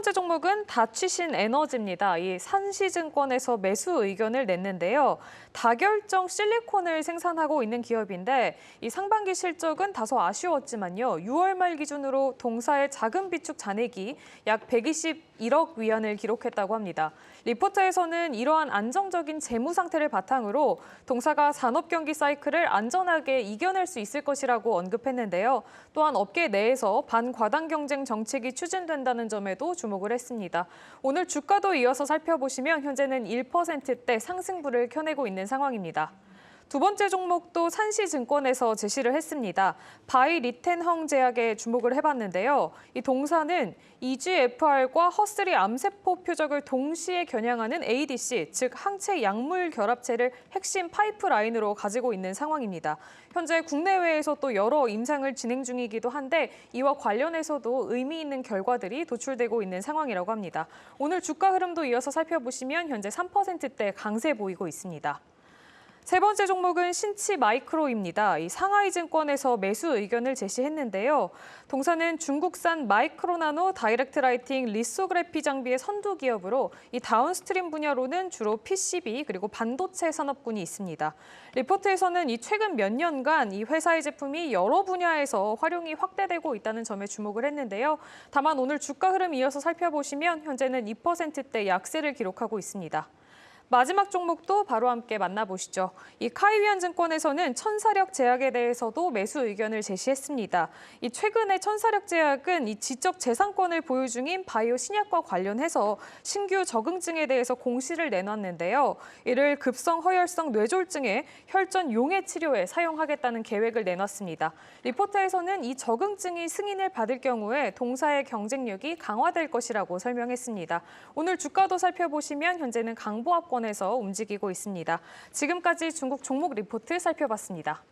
번째 종목은 다취신 에너지입니다. 이 산시증권에서 매수 의견을 냈는데요. 다결정 실리콘을 생산하고 있는 기업인데 이 상반기 실적은 다소 아쉬웠지만요. 6월 말 기준으로 동사의 작은 비축 잔액이 약 121억 위안을 기록했다고 합니다. 리포트에서는 이러한 안정적인 재무 상태를 바탕으로 동사가 산업 경기 사이클을 안전하게 이겨낼 수 있을 것이라고 언급했는데요. 또한 업계 내에서 반과당 경쟁 정책이 추진된다는 점에도 주목을 했습니다. 오늘 주가도 이어서 살펴보시면 현재는 1%대 상승부를 켜내고 있는 상황입니다. 두 번째 종목도 산시증권에서 제시를 했습니다. 바이 리텐헝 제약에 주목을 해봤는데요. 이 동사는 EGFR과 허스리 암세포 표적을 동시에 겨냥하는 ADC, 즉 항체 약물 결합체를 핵심 파이프라인으로 가지고 있는 상황입니다. 현재 국내외에서 또 여러 임상을 진행 중이기도 한데 이와 관련해서도 의미 있는 결과들이 도출되고 있는 상황이라고 합니다. 오늘 주가 흐름도 이어서 살펴보시면 현재 3%대 강세 보이고 있습니다. 세 번째 종목은 신치 마이크로입니다. 이 상하이증권에서 매수 의견을 제시했는데요. 동사는 중국산 마이크로나노 다이렉트 라이팅 리소그래피 장비의 선두 기업으로 이 다운스트림 분야로는 주로 PCB 그리고 반도체 산업군이 있습니다. 리포트에서는 이 최근 몇 년간 이 회사의 제품이 여러 분야에서 활용이 확대되고 있다는 점에 주목을 했는데요. 다만 오늘 주가 흐름 이어서 살펴보시면 현재는 2%대 약세를 기록하고 있습니다. 마지막 종목도 바로 함께 만나보시죠. 이 카이위안증권에서는 천사력 제약에 대해서도 매수 의견을 제시했습니다. 이 최근에 천사력 제약은 이 지적 재산권을 보유 중인 바이오 신약과 관련해서 신규 적응증에 대해서 공시를 내놨는데요. 이를 급성 허혈성 뇌졸중의 혈전 용해 치료에 사용하겠다는 계획을 내놨습니다. 리포트에서는 이 적응증이 승인을 받을 경우에 동사의 경쟁력이 강화될 것이라고 설명했습니다. 오늘 주가도 살펴보시면 현재는 강보합권 에서 움직이고 있습니다. 지금까지 중국 종목 리포트 살펴봤습니다.